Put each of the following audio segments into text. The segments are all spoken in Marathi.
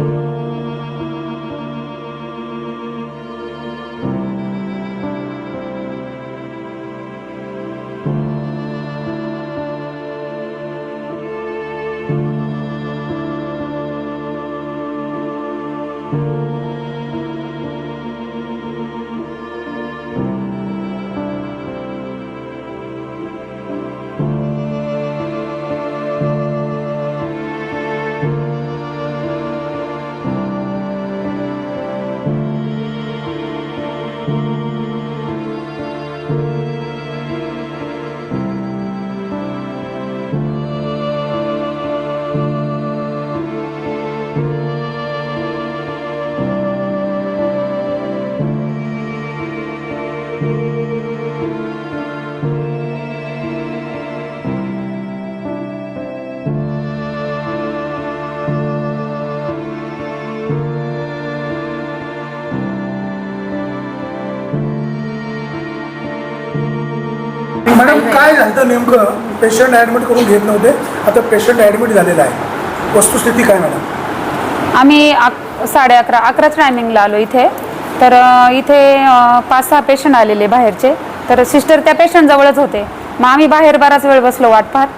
thank you. मॅडम काय झालं नेमकं? पेशंट ॲडमिट करून घेत नव्हते. आता पेशंट ॲडमिट झालेला आहे. वस्तुस्थिती काय मॅडम? आम्ही अक साडे अकरा अकराच टायमिंगला आलो इथे. तर इथे पाच सहा पेशंट आलेले बाहेरचे. तर सिस्टर त्या पेशंटजवळच होते. मग आम्ही बाहेर बराच वेळ बसलो वाट पाहत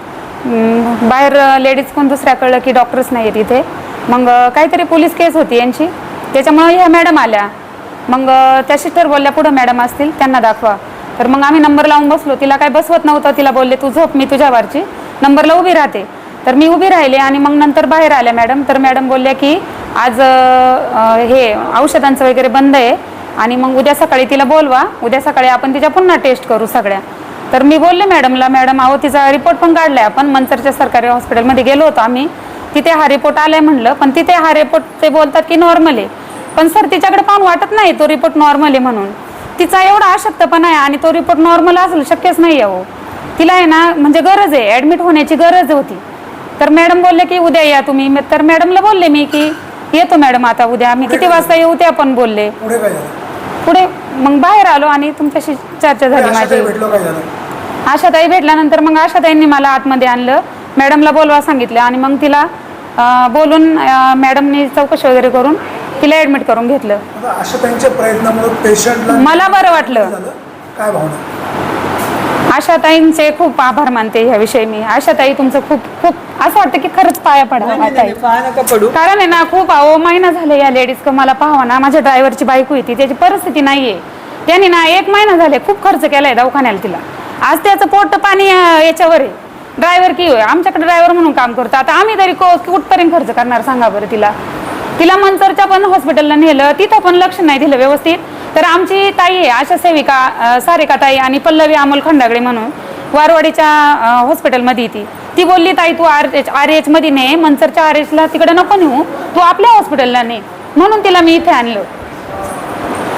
बाहेर लेडीज कोण दुसऱ्या कळलं की डॉक्टर्स नाही आहेत इथे. मग काहीतरी पोलीस केस होती यांची. त्याच्यामुळं ह्या मॅडम आल्या. मग त्या सिस्टर बोलल्या पुढं मॅडम असतील त्यांना दाखवा. तर मग आम्ही नंबर लावून बसलो. तिला काय बसवत नव्हतं. तिला बोलले तू झोप मी तुझ्या वारची. नंबरला उभी राहते. तर मी उभी राहिले आणि मग नंतर बाहेर आल्या मॅडम तर मॅडम बोलल्या की आज हे औषधांचं वगैरे बंद आहे. आणि मग उद्या सकाळी तिला बोलवा. उद्या सकाळी आपण तिच्या पुन्हा टेस्ट करू सगळ्या. तर मी बोलले मॅडमला मॅडम अहो तिचा रिपोर्ट पण काढलाय आपण. मंचरच्या सरकारी हॉस्पिटलमध्ये गेलो होतो आम्ही. तिथे हा रिपोर्ट आलाय म्हणलं. पण तिथे हा रिपोर्ट ते बोलतात की नॉर्मल आहे. पण सर तिच्याकडे पाहून वाटत नाही. तो रिपोर्ट नॉर्मल आहे म्हणून. तिचा एवढा अशक्तपणा आहे आणि तो रिपोर्ट नॉर्मल असेल शक्यच नाही आहे हो तिला आहे ना म्हणजे गरज आहे. ॲडमिट होण्याची गरज होती. तर मॅडम बोलले की उद्या या तुम्ही. तर मॅडमला बोलले मी की येतो मॅडम आता उद्या. मी किती वाजता येऊ ते आपण बोलले. पुढे काय झालं? पुढे मग बाहेर आलो आणि तुमच्याशी चर्चा झाली माझी काही भेटलो काय झालं? आशाताई भेटल्यानंतर मग आशाताईंनी मला आतमध्ये आणलं. मॅडमला बोलवा सांगितलं आणि मग तिला अं, बोलून अं, मॅडमनी चौकशी वगैरे करून तिला ॲडमिट करून घेतलं. आता अशा त्यांच्या प्रयत्नामुळे पेशंटला मला बरं वाटलं. झालं. काय भावना? आशाताईंचे खूप आभार मानते ह्याविषयी मी. आशाताई तुमचं खूप खूप असं वाटतं की खरंच पाया पडा नका कारण आहे ना खूप अहो महिना झाले या लेडीज का मला पाहावा ना माझ्या ड्रायव्हरची बायको होती त्याची परिस्थिती नाहीये. त्यांनी ना एक महिना झाले खूप खर्च केलाय दवाखान्याला तिला. आज त्याचं पोट पाणी याच्यावर आहे. ड्रायव्हर की होय आमच्याकडे ड्रायव्हर म्हणून काम करतो. आता आम्ही तरी कुठपर्यंत खर्च करणार सांगा बरं तिला. तिला मनसरच्या पण हॉस्पिटलला नेलं तिथं पण लक्ष नाही दिलं व्यवस्थित. तर आमची ताई आहे आशा सेविका सारिका ताई आणि पल्लवी अमोल खंडागळे म्हणून वारवाडीच्या हॉस्पिटलमध्ये ती ती बोलली ताई तू आर एच आर एच मध्ये ने मनसरच्या आर एचला तिकडे नको नेऊ तू आपल्या हॉस्पिटलला ने. म्हणून तिला मी इथे आणलं.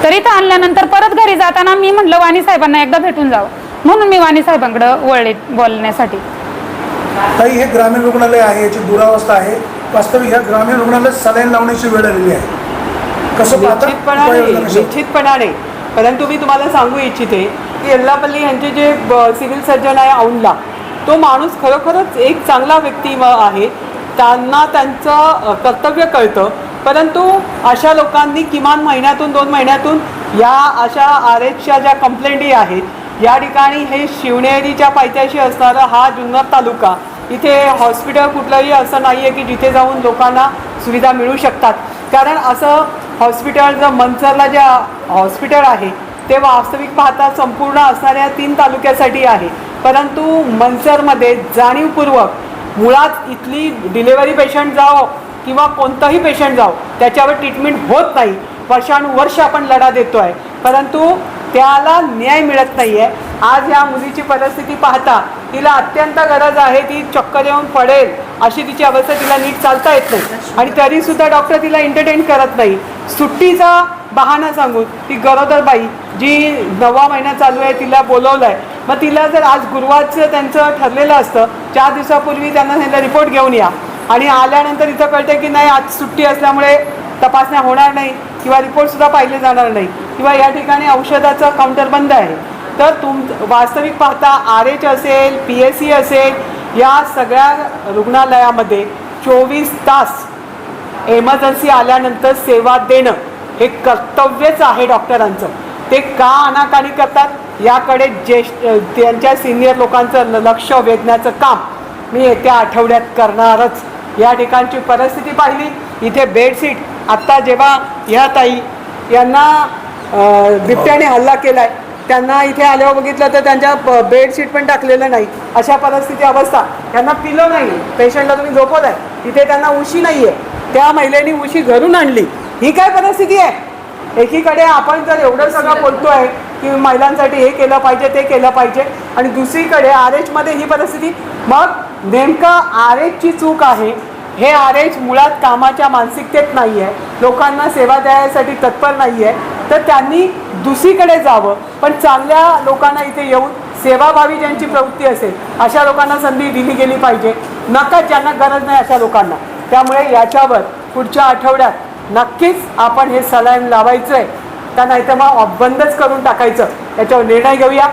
तर इथं आणल्यानंतर परत घरी जाताना मी म्हटलं वाणी साहेबांना एकदा भेटून जावं. म्हणून मी वाणी साहेबांकडे वळले बोलण्यासाठी. ताई हे ग्रामीण रुग्णालय आहे याची दुरावस्था आहे. वास्तविक ह्या ग्रामीण रुग्णालयात सलाईन लावण्याची वेळ आलेली आहे. कसं निश्चितपणाने? निश्चितपणाने परंतु मी तुम्हाला सांगू इच्छिते की यल्लापल्ली यांचे जे सिव्हिल सर्जन आहे औंधला तो माणूस खरोखरच एक चांगला व्यक्ती आहे. त्यांना त्यांचं कर्तव्य कळतं. परंतु अशा लोकांनी किमान महिन्यातून दोन महिन्यातून या अशा आर एचच्या ज्या कंप्लेंटी आहेत या ठिकाणी हे शिवनेरीच्या पायथ्याशी असणारा हा जुन्नर तालुका इथे हॉस्पिटल कुठलंही असं नाही आहे की जिथे जाऊन लोकांना सुविधा मिळू शकतात. कारण असं हॉस्पिटल मनसरला जे हॉस्पिटल आहे ते वास्तविक पाहता संपूर्ण असणाऱ्या तीन तालुक्यासाठी आहे. परंतु मनसरमध्ये जाणीवपूर्वक मुळात इथली डिलेवरी पेशंट जाओ किंवा कोणतंही पेशंट जाओ त्याच्यावर ट्रीटमेंट होत नाही. वर्षानुवर्ष आपण लढा देतो आहे परंतु त्याला न्याय मिळत नाही आहे आज या मुलीची परिस्थिती पाहता तिला अत्यंत गरज आहे ती चक्कर येऊन पडेल अशी तिची अवस्था तिला नीट चालता येत नाही. आणि तरीसुद्धा डॉक्टर तिला एंटरटेन करत नाही. सुट्टीचा बहाणा सांगून ती गरोदर बाई जी नवा महिना चालू आहे तिला बोलवलं आहे मग तिला जर आज गुरुवारचं त्यांचं ठरलेलं असतं चार दिवसापूर्वी त्यांना त्यांचा रिपोर्ट घेऊन या. आणि आल्यानंतर इथं कळतं की नाही आज सुट्टी असल्यामुळे तपासण्या होणार नाही किंवा रिपोर्टसुद्धा पाहिले जाणार नाही. किंवा या ठिकाणी औषधाचं काउंटर बंद आहे. तर तुम वास्तविक पाहता आर एच असेल पी एस सी असेल या सगळ्या रुग्णालयामध्ये चोवीस तास एमर्जन्सी आल्यानंतर सेवा देणं हे कर्तव्यच आहे डॉक्टरांचं. ते का अनाकानी करतात? याकडे ज्येष्ठ त्यांच्या सिनियर लोकांचं लक्ष वेधण्याचं काम मी येत्या आठवड्यात करणारच. या ठिकाणची परिस्थिती पाहिली. इथे बेडशीट. आत्ता जेव्हा ह्या ताई यांना बिबट्याने हल्ला केलाय. त्यांना इथे आल्यावर बघितलं तर त्यांच्या बेडशीट पण टाकलेलं नाही. अशा परिस्थिती अवस्था. त्यांना पिलो नाही पेशंटला तुम्ही झोपत आहे इथे त्यांना उशी नाही आहे त्या महिलेने उशी घरून आणली. ही काय परिस्थिती आहे? एकीकडे आपण जर एवढं सगळं बोलतोय की महिलांसाठी हे केलं पाहिजे ते केलं पाहिजे. आणि दुसरीकडे आर एचमध्ये ही परिस्थिती. मग नेमकं आर एचची चूक आहे. हे आर एच मुळात कामाच्या मानसिकतेत नाही आहे लोकांना सेवा द्यायसाठी तत्पर नाही आहे तर त्यांनी दुसरीकडे जावं. पण चांगल्या लोकांना इथे येऊन सेवाभावी ज्यांची प्रवृत्ती असेल अशा लोकांना संधी दिली गेली पाहिजे. नका ज्यांना गरज नाही अशा लोकांना. त्यामुळे याच्यावर पुढच्या आठवड्यात नक्कीच आपण हे सलाईन लावायचं आहे का नाही तर मग बंदच करून टाकायचं. याच्यावर निर्णय घेऊया.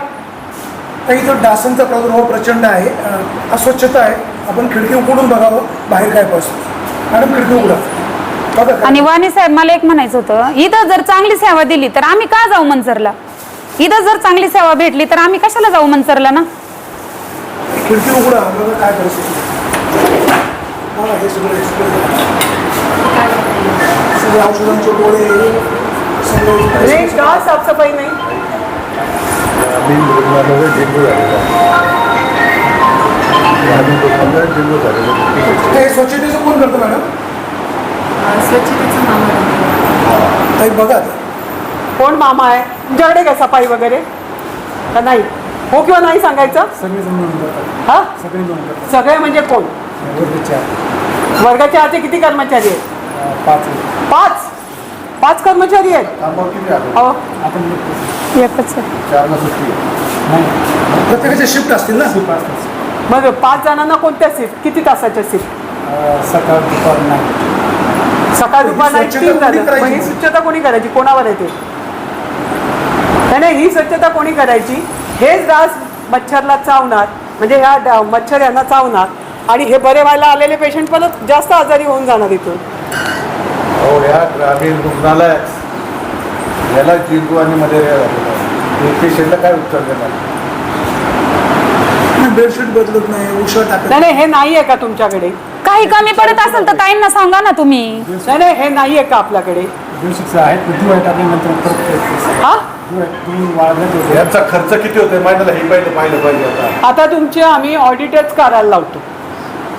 तर इथं डासांचा प्रादुर्भाव प्रचंड आहे. अस्वच्छता आहे. आपण खिडकी उघडून बघावं. बाहेर काय पासून मॅडम खिडकी उघडा. आणि वाणी साहेब मला एक म्हणायचं होतं इथं जर चांगली सेवा दिली तर आम्ही का जाऊ मनसरला इथं जर चांगली सेवा भेटली तर आम्ही कशाला जाऊ मनसरला ना? खिडकी उघडा काय हे सगळं explode झालं. सगळे औषधांचे गोळे रे सगळे का साफसफाई नाही? झालेला आहे. झालेला आहे. हे स्वच्छतेचं कोण करतं मॅडम. स्वच्छतेचं मामा ताई बघा. कोण मामा आहे? तुमच्याकडे काय सफाई वगैरे? का नाही? हो किंवा नाही सांगायचं? करतात. हा? सगळे सगळे म्हणजे कोण. वर्गाच्या आधी. किती कर्मचारी आहेत? पाच पाच? पाच कर्मचारी आहेत? निघतो. एकच आहे. चारला सुट्टी आहे. प्रत्येकाचे शिफ्ट असतील ना? मग पाच जणांना कोणत्या सीट किती तासाच्या सीट सकाळ दुपार नाही सकाळ दुपार नाही स्वच्छता तीन कोणी झालं. करायची? मग ही स्वच्छता कोणी करायची? कोणावर येते नाही नाही ही स्वच्छता कोणी करायची? हेच डास मच्छरला चावणार म्हणजे ह्या मच्छर यांना चावणार आणि हे बरे व्हायला आलेले पेशंट परत जास्त आजारी होऊन जाणार इथून. हो या ग्रामीण रुग्णालयात याला आणि मलेरिया झालेला हे पेशंटला काय उपचार देणार? बेडशीट बदलत नाही उषा टाकत नाही नाही हे नाही आहे का तुमच्याकडे? काही कमी पडत असेल तर ताईंना सांगा ना तुम्ही. नाही नाही हे नाही आहे का आपल्याकडे? आहे पण परत हा? यांचा खर्च किती होतोय? महिन्याला हे पाहिलं पाहिलं पाहिजे आता आता तुमचे आम्ही ऑडिटच करायला लावतो.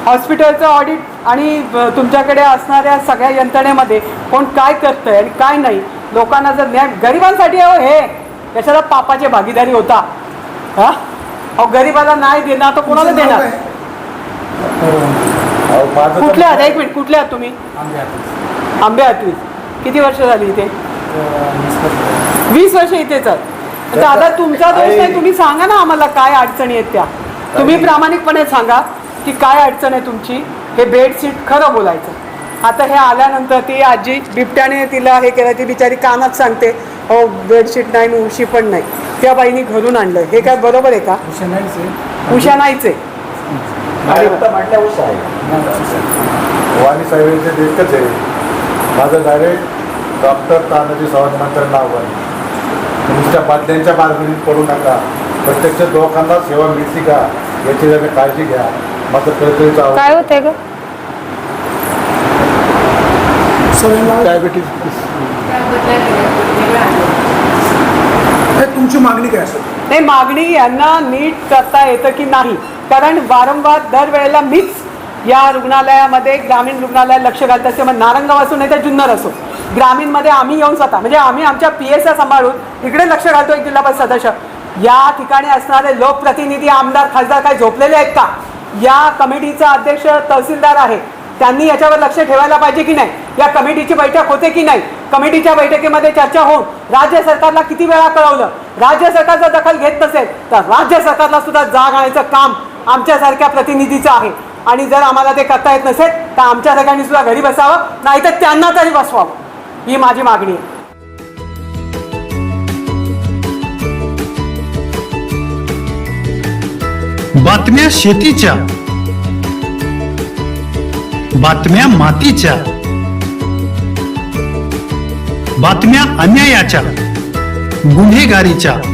हॉस्पिटलचं ऑडिट आणि ब- तुमच्याकडे असणाऱ्या सगळ्या यंत्रणेमध्ये कोण काय करतंय आणि काय नाही लोकांना जर न्याय गरिबांसाठी आहे हो हे कशाला पापाचे भागीदारी होता. हा? अहो गरिबाला नाही देणार तर कोणाला देणार? अहो, माझं तर- कुठल्या आहात एक मिनिट कुठल्या आहात तुम्ही? आंबे हातवीस किती वर्ष झाली इथे? वीस वर्ष इथेच आहात. दादा तुमचा दोष नाही तुम्ही सांगा ना आम्हाला काय अडचणी आहेत त्या. तुम्ही प्रामाणिकपणे सांगा की काय अडचण आहे तुमची. हे बेडशीट खरं बोलायचं. आता हे आल्यानंतर ती आजी बिबट्याने तिला हे केलं ती बिचारी कानात सांगते हो बेडशीट नाही आणि उशी पण नाही. त्या बाईनी घरून आणलं. हे काय बरोबर आहे का? उशा नाहीच आहे. म्हटल्या आहे. वाणी साहेबांचे एकच आहे. माझं डायरेक्ट डॉक्टर तानाजी सावंत मंत्र नाव आहे तुमच्या बादल्यांच्या बाजूने पडू नका. प्रत्यक्ष लोकांना सेवा मिळते का? याची जरा काळजी घ्या. माझं कळकळीचं आवाहन काय होतंय ग? डायबिटीज हे तुमची मागणी काय असेल? नाही मागणी यांना नीट करता येतं की नाही? कारण वारंवार दरवेळेला मीच या रुग्णालयामध्ये ग्रामीण रुग्णालयात लक्ष घालत असते. मग नारंगाव असो नाही तर जुन्नर असो. ग्रामीणमध्ये आम्ही येऊन स्वतः म्हणजे आम्ही आमच्या पी एस सांभाळून इकडे लक्ष घालतो एक जिल्हा परिषद सदस्य. या ठिकाणी असणारे लोकप्रतिनिधी आमदार खासदार काही झोपलेले आहेत का? या कमिटीचा अध्यक्ष तहसीलदार आहे. त्यांनी याच्यावर लक्ष ठेवायला पाहिजे की नाही? या कमिटीची बैठक होते की नाही? कमिटीच्या बैठकीमध्ये चर्चा होऊन राज्य सरकारला किती वेळा कळवलं? राज्य सरकारचा दखल घेत नसेल तर राज्य सरकारला सुद्धा जाग आणायचं काम आमच्यासारख्या प्रतिनिधीचं आहे. आणि जर आम्हाला ते करता येत नसेल तर आमच्या सगळ्यांनी सुद्धा घरी बसावं नाहीतर त्यांना तरी बसवावं. ही माझी मागणी आहे. बातम्या शेतीच्या. बातम्या मातीच्या. बातम्या अन्यायाच्या. गुन्हेगारीच्या.